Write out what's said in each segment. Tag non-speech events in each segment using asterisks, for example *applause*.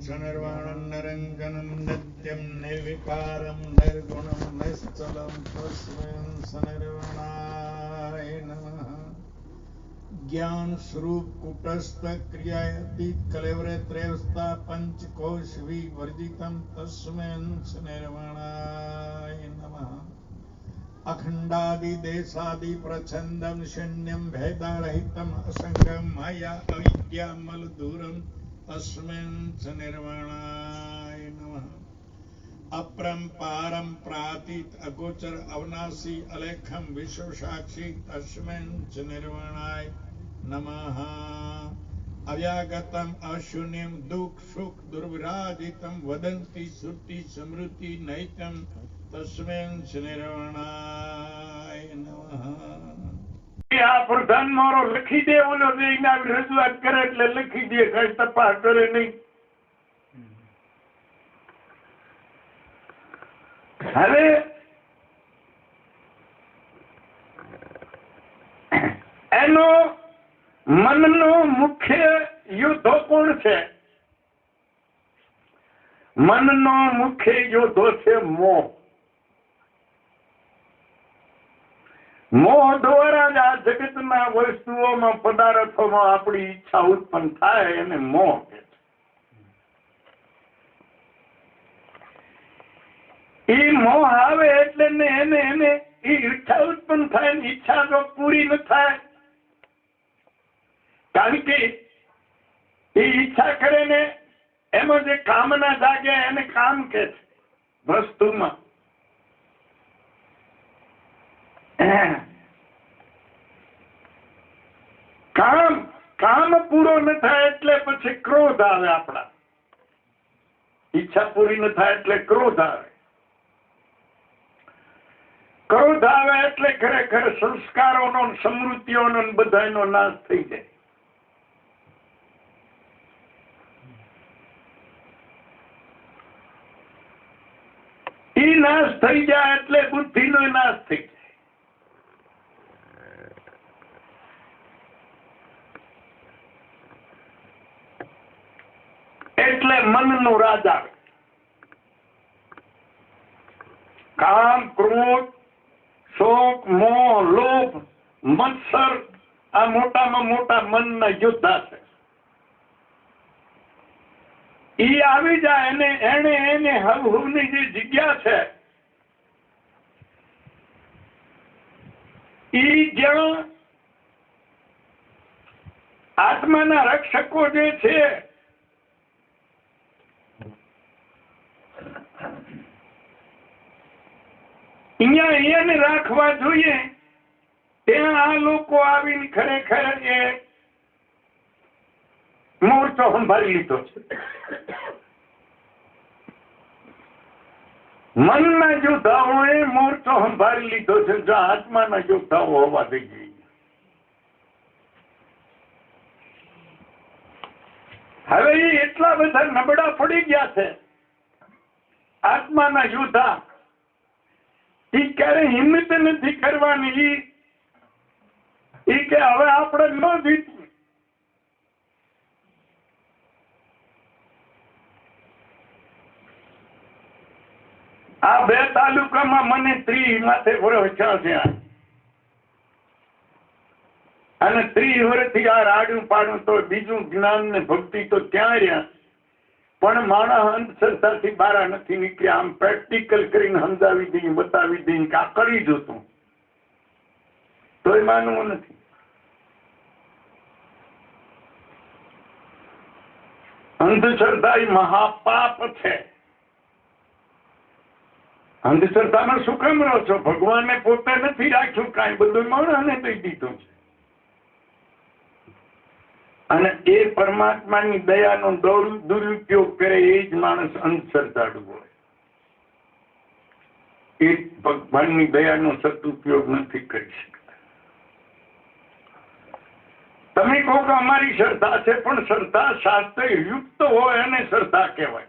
निर्वाणं निरङ्जनं नित्यं निर्विकारं निर्गुणं निश्चलं तस्मै सनिर्वाणाय नमः ज्ञान स्वरूप कुटस्थ क्रियातीत कलेवरे त्रयस्था पंचकोश विवर्जितम तस्मै निर्वाणाय नमः अखंडादिदेशादि प्रच्छन्दं शून्यं भेदारहितम् असङ्गं माया अविद्यामलदूरं तस्मिन् च निर्वाणाय नमः अपरम्पारं प्रातीत अगोचर अवनाशी अलेखम विश्व साक्षी तस्मिन् च निर्वाणाय नमः अव्यागतम अशून्यम दुख सुख दुर्विराजितम वदन्ति श्रुति स्मृति नैतम तस्मिन् च निर्वाणाय नमः આ પ્રધાન મારો લખી દે, ઓલો રજૂઆત કરે એટલે લખી દે, કઈ તપાસ કરે નહીં. હવે એનો મનનો મુખ્ય યુદ્ધો કોણ છે? મનનો મુખ્ય યુદ્ધો છે મોહ. મોહ દ્વારા જ આ જગતના વસ્તુઓમાં, પદાર્થોમાં આપણી ઈચ્છા ઉત્પન્ન થાય એને મોહ ઈ મોહ આવે એટલે ને એને એને એ ઈચ્છા ઉત્પન્ન થાય, ને ઈચ્છા જો પૂરી ન થાય. કારણ કે એ ઈચ્છા કરે ને, એમાં જે કામના જાગે એને કામ કે છે. વસ્તુમાં. *coughs* કામ કામ પૂરો ન થાય એટલે પછી ક્રોધ આવે આપણા. ઈચ્છા પૂરી ન થાય એટલે ક્રોધ આવે. ક્રોધ આવે એટલે ખરેખર સંસ્કારોનો સમૃદ્ધિઓનો બધાનો નાશ થઈ જાય. ઈ નાશ થઈ જાય એટલે બુદ્ધિનો નાશ થઈ જાય એટલે મનનો રાજ. આવે કામ, ક્રોધ, શોક, મોહ, લોભ, મત્સર, આ મોટામાં મોટા મનના યોદ્ધા છે. ઈ આવી જાય અને એને એને હવની જે જગ્યા છે, ઈ જ્યાં આત્માના રક્ષકો જે છે અહીંયા એને રાખવા જોઈએ. ત્યાં આ લોકો આવીને ખરેખર એ મોરચો સંભાળી લીધો છે. મનના યોદ્ધાઓએ મોરચો સંભાળી લીધો છે જો આત્માના યોદ્ધાઓ હોવા થઈ જોઈએ. હવે એ એટલા બધા નબળા પડી ગયા છે. આત્માના યોદ્ધા ઈ ક્યારે હિંમત નથી કરવાની. ઈ કે હવે આપણે ન જીતવું આ બે તાલુકામાં મને ત્રી માથે વર્ષ છે અને ત્રી વર્ષથી આ રાડું પાડું તો બીજું જ્ઞાન ને ભક્તિ તો ત્યાં રહ્યા પણ માણસ અંધશ્રદ્ધાથી બારા નથી નીકળ્યા. આમ પ્રેક્ટિકલ કરીને સમજાવી દઈ બતાવી દઈ કે આ કરી જોતું. તોય માનવું નથી. અંધશ્રદ્ધા એ મહાપાપ છે. અંધશ્રદ્ધામાં શું કામ રહો છો? ભગવાને પોતે નથી રાખ્યું કાંઈ. બધું માણસને દઈ દીધું છે. અને એ પરમાત્માની દયાનો દોર- દુરુપયોગ કરે એ જ માણસ અંધશ્રદ્ધાળુ હોય. એ ભગવાનની દયાનો સદુપયોગ નથી કરી શકતા. તમે કહો કે અમારી શ્રદ્ધા છે, પણ શ્રદ્ધા શાસ્ત્ર યુક્ત હોય એને શ્રદ્ધા કહેવાય.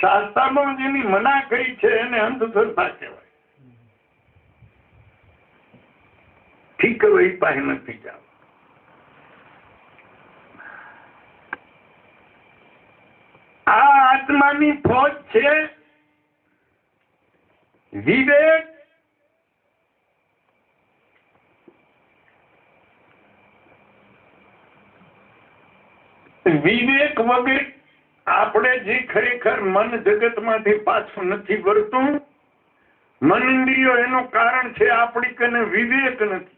શાસ્ત્રમાં જેની મના કરી છે એને અંધશ્રદ્ધા કહેવાય. ઠીક હવે પાસે નથી જાવ. પરમાત્માની ફોજ છે. વિવેક. વિવેક વગર આપણે જે ખરેખર મન જગતમાંથી પાછું નથી વળતું મન ઇન્દ્રિયો એનું કારણ છે આપણી કને વિવેક નથી.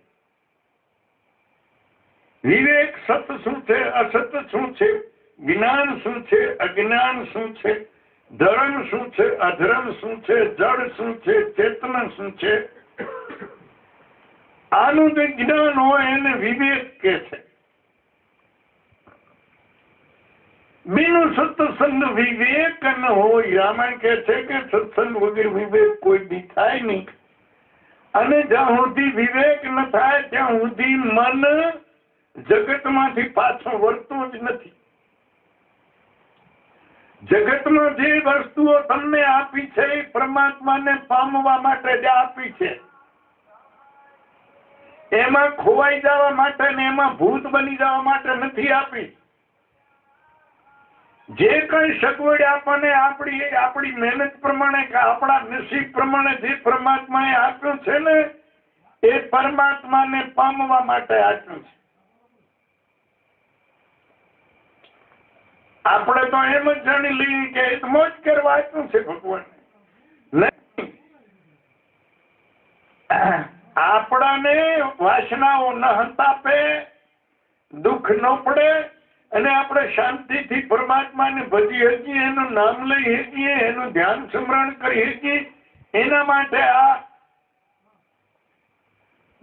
વિવેક સત શું છે, અસત શું છે? જ્ઞાન શું છે? અજ્ઞાન શું છે? ધર્મ શું છે? અધર્મ શું છે? જળ શું છે? ચેતના શું છે? આનું જે જ્ઞાન હોય એને વિવેક કે છે. બીનું સત્સંગ વિવેક ન હોય, રામાયણ કે છે કે સત્સંગ વગર વિવેક કોઈ બી થાય નહીં. અને જ્યાં સુધી વિવેક ન થાય, ત્યાં સુધી મન જગતમાંથી પાછું વળતું જ નથી. જગતમાં જે વસ્તુઓ તમને આપી છે એ પરમાત્માને પામવા માટે જ આપી છે. એમાં ખોવાઈ જવા માટે ને એમાં ભૂત બની જવા માટે નથી આપી. જે કઈ સગવડ આપણને આપણી આપણી મહેનત પ્રમાણે કે આપણા નસીબ પ્રમાણે જે પરમાત્માએ આપ્યું છે ને, એ પરમાત્માને પામવા માટે આપ્યું છે. આપણે તો એમ જ જાણી લઈએ કે એ મોજ કરવા છે ભગવાન. આપણાને વાસનાઓ ન હંતાપે, દુઃખ ન પડે, અને આપણે શાંતિથી પરમાત્માને ભજી હતી એનું નામ લઈ હકીએ એનું ધ્યાન સ્મરણ કરી હતી એના માટે આ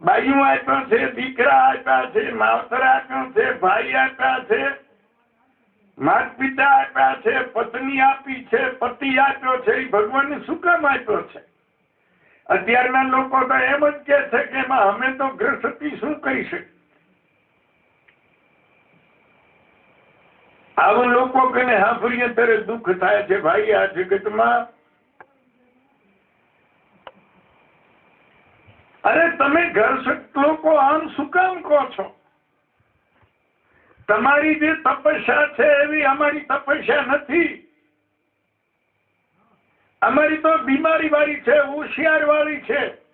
બાયું આપ્યો છે, દીકરા આપ્યા છે, માવતર આપ્યો છે, ભાઈ આપ્યા છે માતા પિતા આપ્યા છે પત્ની આપી છે, પતિ આપ્યો છે એ ભગવાન શું કામ આપ્યો છે? અત્યારના લોકો તો એમ જ કે છે કે એમાં અમે તો ગ્રસતી શું કહી શકીએ? આવું લોકો કને હાફરી ત્યારે દુઃખ થાય છે, ભાઈ, આ જગતમાં અરે તમે ઘર લોકો આમ શું કામ કહો છો? તમારી જે તપસ્યા છે એવી અમારી તપસ્યા નથી. અમારી તો બીમારી વાળી છે હોશિયાર વાળી છે.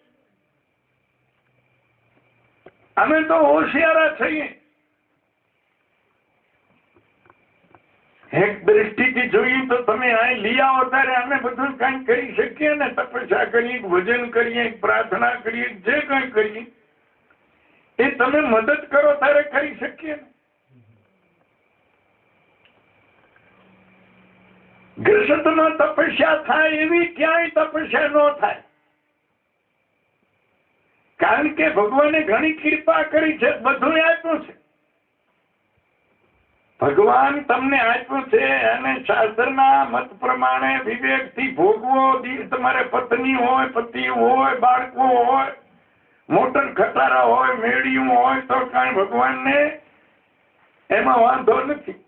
અમે તો હોશિયારા છીએ. એક દ્રષ્ટિથી જોઈએ તો તમે અહીં લઈ આવો ત્યારે અમે બધું કઈ કરી શકીએ ને, તપસ્યા કરીએ, ભજન કરીએ, પ્રાર્થના કરીએ, જે કઈ કરીએ. એ તમે મદદ કરો ત્યારે કરી શકીએ ને. ગ્રસતમાં તપસ્યા થાય એવી ક્યાંય તપસ્યા ન થાય. કારણ કે ભગવાને ઘણી કૃપા કરી છે બધું આપ્યું છે. ભગવાન તમને આપ્યું છે અને શાસ્ત્રના મત પ્રમાણે વિવેકથી ભોગવો દી- તમારે પત્ની હોય, પતિ હોય, બાળકો હોય મોટર ખટારા હોય, મેળિયું હોય, તો કાંઈ ભગવાનને એમાં વાંધો નથી.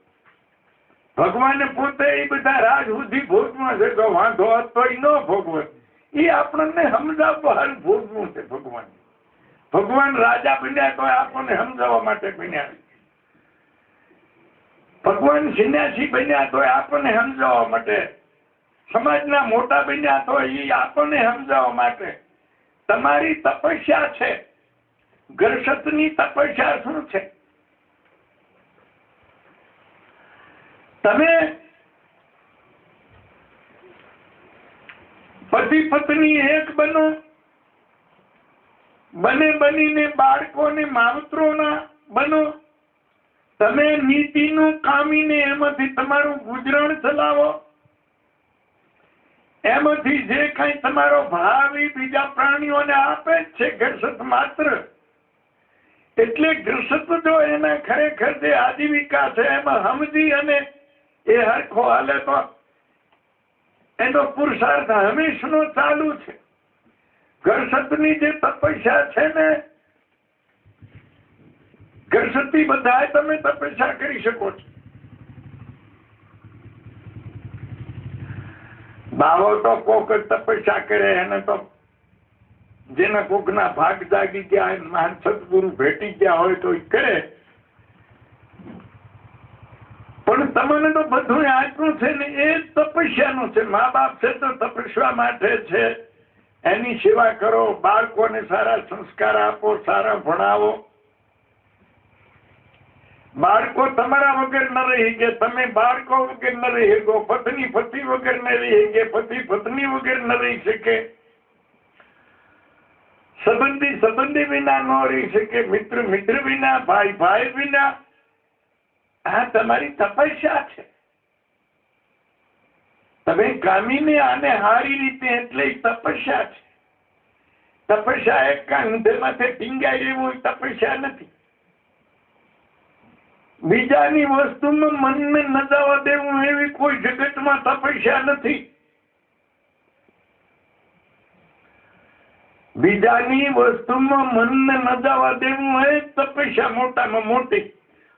ભગવાને પોતે એ બધા રાજ સુધી ભોગવું છે, તો વાંધો હતો એ ન ભોગવે એ આપણને સમજાવવા હાલ ભોગવું છે ભગવાન. ભગવાન રાજા બન્યા તો આપણને સમજાવવા માટે બન્યા ભગવાન સિન્યાસી બન્યા તો આપણને સમજાવવા માટે. સમાજના મોટા બન્યા તો એ આપણને સમજાવવા માટે. તમારી તપસ્યા છે. ગરસતની તપસ્યા શું છે? તમે પતિ પત્ની એક બનો. બને બનીને બાળકોને માવતરોના બનો. તમે નીતિનું કામીને એમાંથી તમારું ગુજરાન ચલાવો. એમાંથી જે કઈ તમારો ભાવ એ બીજા પ્રાણીઓને આપે જ છે ઘરસત માત્ર. એટલે ઘરસત જો એના ખરેખર જે આજીવિકા છે, એમાં સમજી અને એ હરખો હાલે તો એનો પુરુષાર્થ હંમેશનો ચાલુ છે. ઘરસતની જે તપસ્યા છે ને ઘરસતી બધાય તમે તપસ્યા કરી શકો છો. બાવો તો કોક તપસ્યા કરે, એને તો જેના કોકના ભાગ જાગી ગયા મહાન સદગુરુ ભેટી ગયા હોય તો કરે. પણ તમને તો બધું આપ્યું છે ને, એ તપસ્યાનું છે. મા બાપ છે તો તપસ્યા માટે છે. એની સેવા કરો, બાળકોને સારા સંસ્કાર આપો, સારા ભણાવો. બાળકો તમારા વગર ન રહી કે તમે બાળકો વગર ન રહી શકો. પત્ની પતિ વગર ન રહી શકે. પતિ પત્ની વગર ન રહી શકે. સંબંધી સંબંધી વિના ન રહી શકે. મિત્ર મિત્ર વિના, ભાઈ ભાઈ વિના આ તમારી તપસ્યા છે? તમે કામીને આને હારી રીતે એટલે તપસ્યા છે. તપસ્યા એક કાંધે માથે ટીંગાઈ એવું તપસ્યા નથી. બીજાની વસ્તુમાં મનને ન જવા દેવું એવી કોઈ જગતમાં તપસ્યા નથી. બીજાની વસ્તુમાં મનને ન જવા દેવું એ તપસ્યા મોટામાં મોટી.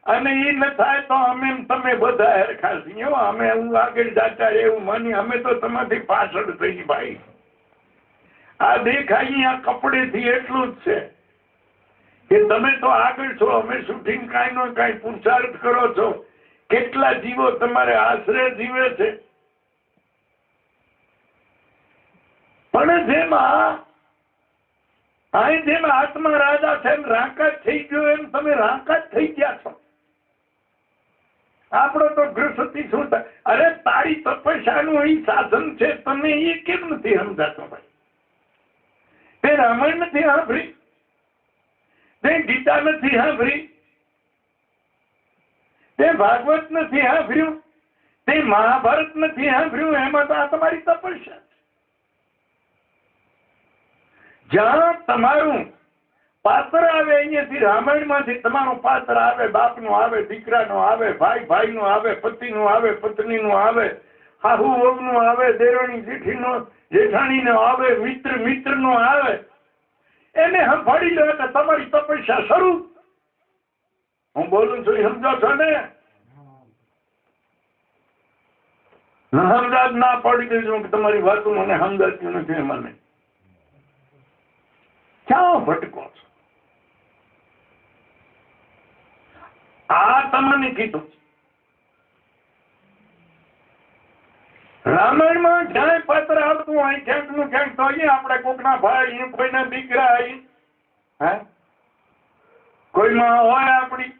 અને એ ન થાય તો અમે તમે બધા હરખા છીએ. અમે હું આગળ જાતા એવું માની, અમે તો તમારી પાછળ થઈ ભાઈ. આ દેખ, અહીંયા કપડેથી એટલું જ છે કે તમે તો આગળ છો, અમે શૂટિંગ કાંઈ નો કાંઈ પુરુષાર્થ કરો છો. કેટલા જીવો તમારે આશરે જીવે છે? પણ જેમાં, અહીં જેમ આત્મા રાજા છે, એમ રાંકા થઈ ગયો, એમ તમે રાંકા થઈ ગયા છો. આપણો તો ગૃહસ્થી શું અરે તારી તપસ્યાનું અહીં સાધન છે, તમે એ કેમ નથી સમજાતો ભાઈ? તે રામાયણ નથી સાંભળી? તે ગીતા નથી સાંભળી? તે ભાગવત નથી સાંભળ્યું? તે મહાભારત નથી સાંભળ્યું? એમાં તો આ તમારી તપસ્યા છે. જ્યાં તમારું પાત્ર આવે અહીંયાથી રામાયણમાંથી તમારું પાત્ર આવે, બાપનું આવે, દીકરાનું આવે, ભાઈ, ભાઈનું આવે, પતિનું આવે, પત્નીનું આવે, હાહુ, વહુનું આવે, દેરાણી, જેઠીનો, જેઠાણીનો આવે, મિત્ર, મિત્રનો આવે. એને સંભાળી લો એટલે તમારી તપસ્યા શરૂ. હું બોલું છું સમજો છો ને? સમજાત ના પડી દેજો કે તમારી વાતો મને સમજાતી નથી, મને. ક્યાં ભટકો છો? આ તમને કીધું. રામાયણમાં જ્યાં પાત્ર આવતું હોય ક્યાંકનું ક્યાંક તો આપણે કોકના ભાઈ કોઈના દીકરા અહીં હે? કોઈમાં હોય આપણી,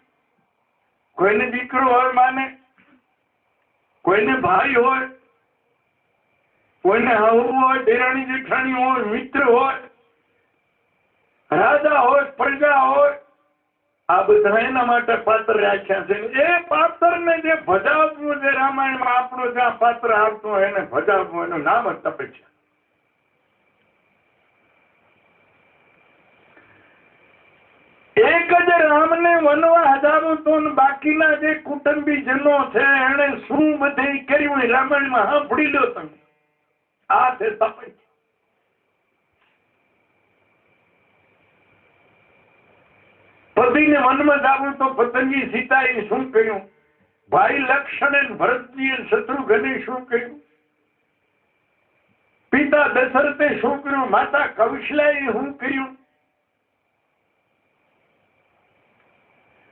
કોઈને દીકરો હોય માને, કોઈને ભાઈ હોય, કોઈને હવું હોય, દેરાણી જેઠાણી હોય, મિત્ર હોય, રાજા હોય, પ્રજા હોય આ બધા એના માટે પાત્ર રાખ્યા છે. એ પાત્ર ને જે ભજાવવું જે રામાયણમાં, આપણું જ્યાં પાત્ર આવતો એને ભજાવવું, એનું નામ જ તપસ્યા એક જ રામને વનવા હજારો તો બાકીના જે કુટુંબી જનો છે એને શું બધે કર્યું રામાયણમાં સાંભળી લો તમે. આ છે તપસ્યા. પતિને મનમાં દાવું તો પતંગી સીતાએ શું કહ્યું? ભાઈ લક્ષણે ભરતજીએ શત્રુઘ્ને શું કહ્યું? પિતા દશરથે શું કર્યું માતા કૌશલાએ શું કર્યું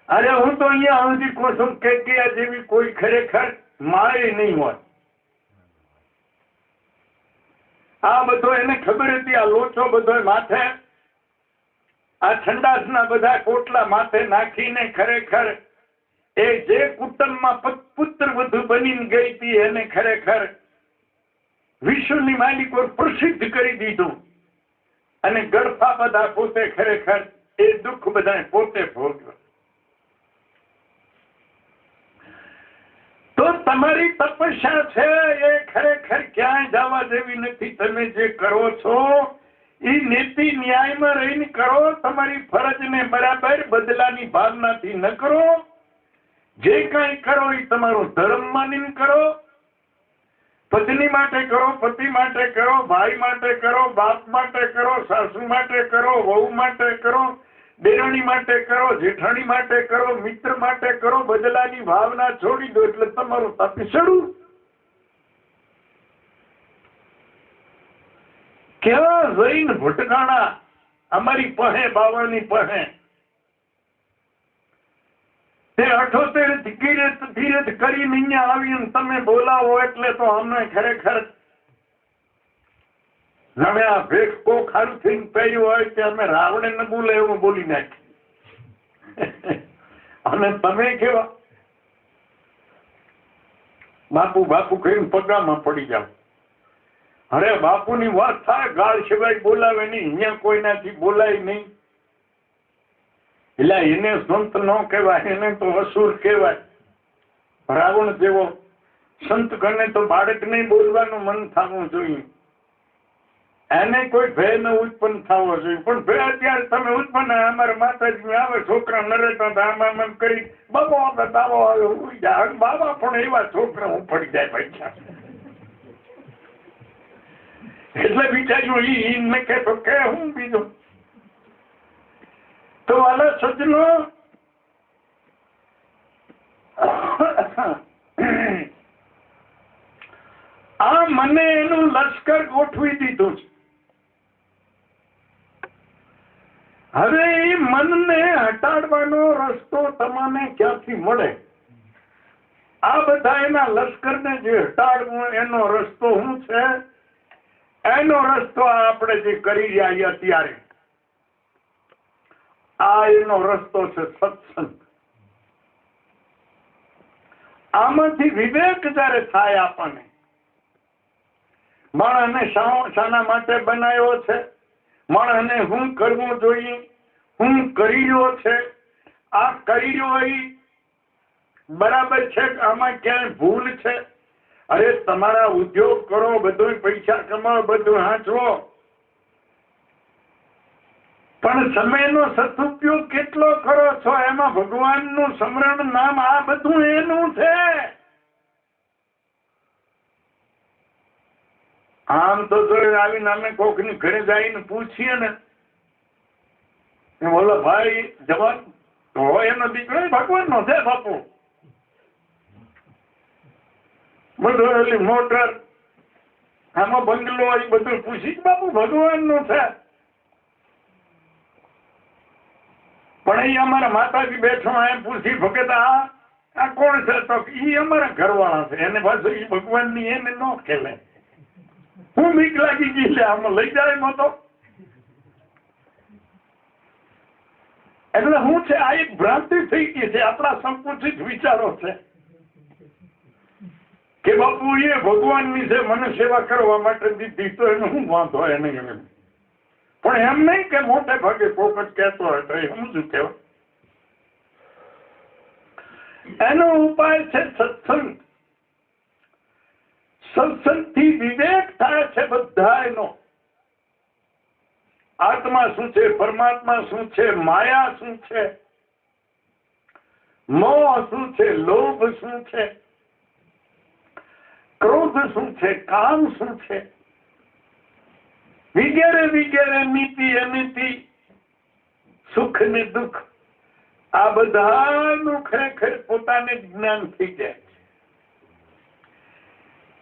અરે હું તો અહીંયા સુધી કોસમ કે જેવી કોઈ ખરેખર માએ નહીં હોય. આ બધો એને ખબર હતી, આ લોચો બધો માથે આ સંડાસના બધા કોટલા માથે નાખીને ખરેખર એ જે કુટુંબમાં પુત્ર વધુ બનીને ગઈ હતી એને ખરેખર વિશ્વની માલિકો પ્રસિદ્ધ કરી દીધું. અને ગળફા બધા પોતે ખરેખર એ દુઃખ બધા પોતે ભોગ્યો. તો તમારી તપસ્યા છે એ ખરેખર ક્યાંય જવા જેવી નથી. તમે જે કરો છો એ નીતિ ન્યાયમાં રહીને કરો, તમારી ફરજને બરાબર બદલાની ભાવનાથી ન કરો. જે કાંઈ કરો એ તમારો ધર્મ માનીને કરો. પત્ની માટે કરો, પતિ માટે કરો, ભાઈ માટે કરો, બાપ માટે કરો, સાસુ માટે કરો, વહુ માટે કરો, બેરણી માટે કરો, જેઠાણી માટે કરો, મિત્ર માટે કરો, બદલાની ભાવના છોડી દો એટલે તમારું તપસડું ક્યાં જઈને ભટકાણા અમારી પહે, બાવાની પહે. તે અઠોતેર તીરથ તીરથ કરીને અહીંયા આવીને તમે બોલાવો એટલે તો અમને ખરેખર જાણે આ ભેખ કો ખારું થઈને પહેર્યું હોય કે અમે રાવણે ન બોલે એવું બોલી નાખી અને તમે કેવા? બાપુ બાપુ કહીને પગામાં પડી જાવ અરે બાપુની વાત થાય, ગાળ સિવાય બોલાવે નહીં. અહીંયા કોઈનાથી બોલાય નહીં. એટલે એને સંત ન કહેવાય, એને તો અસુર કહેવાય. રાવણ જેવો સંત ગણે તો બાળકને બોલવાનું મન થવું જોઈએ. એને કોઈ ભય ન ઉત્પન્ન થવો જોઈએ. પણ ભય અત્યારે તમે ઉત્પન્ન, અમારા માતાજી આવે, છોકરા નરેતા આમ આમ કરી, બાબો, આપણે દાવો આવે ઉડી બાબા પણ એવા છોકરા હું પડી જાય પૈસા. એટલે બિચાર્યું ઈ ઈ ને કે તો કે હું બીજું તો વાલા સજ્જનો આ મને એનું લશ્કર ગોઠવી દીધું છે. હવે એ મનને હટાડવાનો રસ્તો તમને ક્યાંથી મળે? આ બધા એના લશ્કરને જે હટાડવું એનો રસ્તો શું છે? એનો રસ્તો આપણે જે કરી રહ્યા અત્યારે, આ એનો રસ્તો છે સત્સંગ. આમાંથી વિવેક જયારે થાય આપણને, માણસને શાના માટે બનાવ્યો છે, માણસને હું કરવું જોઈએ, હું કરી રહ્યો છે, આ કરી રહ્યો બરાબર છે આમાં ક્યાંય ભૂલ છે? અરે, તમારા ઉદ્યોગ કરો બધું પૈસા કમાવો બધું હાંચવો. પણ સમયનો સદુપયોગ કેટલો કરો છો? એમાં ભગવાનનું સ્મરણ નામ આ બધું એનું છે. આમ તો જો આવીને અમે કોકની ઘરે જઈને પૂછીએ ને બોલો ભાઈ જવાન તો એનો દીકરો ભગવાન નો છે બાપુ. બધું મોટર, આમાં બંગલો એ બધું પૂછી બાપુ ભગવાનનું છે. પણ એ અમારા માતાજી બેઠો એમ પૂછી, ભગત, આ આ કોણ છે? તો એ અમારા ઘરવાળા છે. એને પાછું એ ભગવાનની એને ન ખેલે. હું બીક લાગી ગઈ છે આમાં લઈ જાય એમાં તો એટલે હું છે, આ એક ભ્રાંતિ થઈ ગઈ છે. આપણા સંકુચિત વિચારો છે. કે બાપુ એ ભગવાનની છે મને સેવા કરવા માટે દીધી તો એને હું વાંધો એને એમ. પણ એમ નહીં કે મોટે ભાગે કોક કહેતો હોય તો એ સમજુ કેવા એનો ઉપાય છે સત્સંગ. સત્સંગથી વિવેક થાય છે બધા એનો આત્મા શું છે, પરમાત્મા શું છે, માયા શું છે, મોહ શું છે, લોભ શું છે? ક્રોધ શું છે? કામ શું છે? વિગેરે વિગેરે નીતિ અનીતિ, સુખ ને દુઃખ, આ બધાનું ખરેખર પોતાને જ્ઞાન થઈ જાય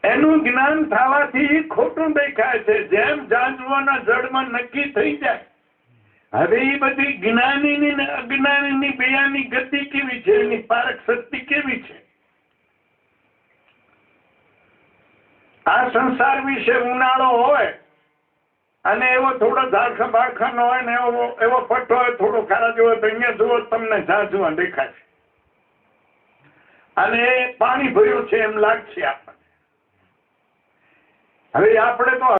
એનું જ્ઞાન થવાથી ખોટું દેખાય છે. જેમ જાંજવાના જળમાં નક્કી થઈ જાય. હવે એ બધી જ્ઞાનીની ને અજ્ઞાનીની બેયાની ગતિ કેવી છે? એની પારક શક્તિ કેવી છે? આ સંસાર વિશે ઉનાળો હોય અને એવો થોડો ઝાડખા બાળખાનો હોય ને એવો એવો પટ્ટો હોય, થોડો ખારા જેવો તો અહીંયા જુઓ, તમને ઝાંઝુઆ દેખાશે અને એ પાણી ભર્યું છે એમ લાગશે આપણને. હવે આપણે તો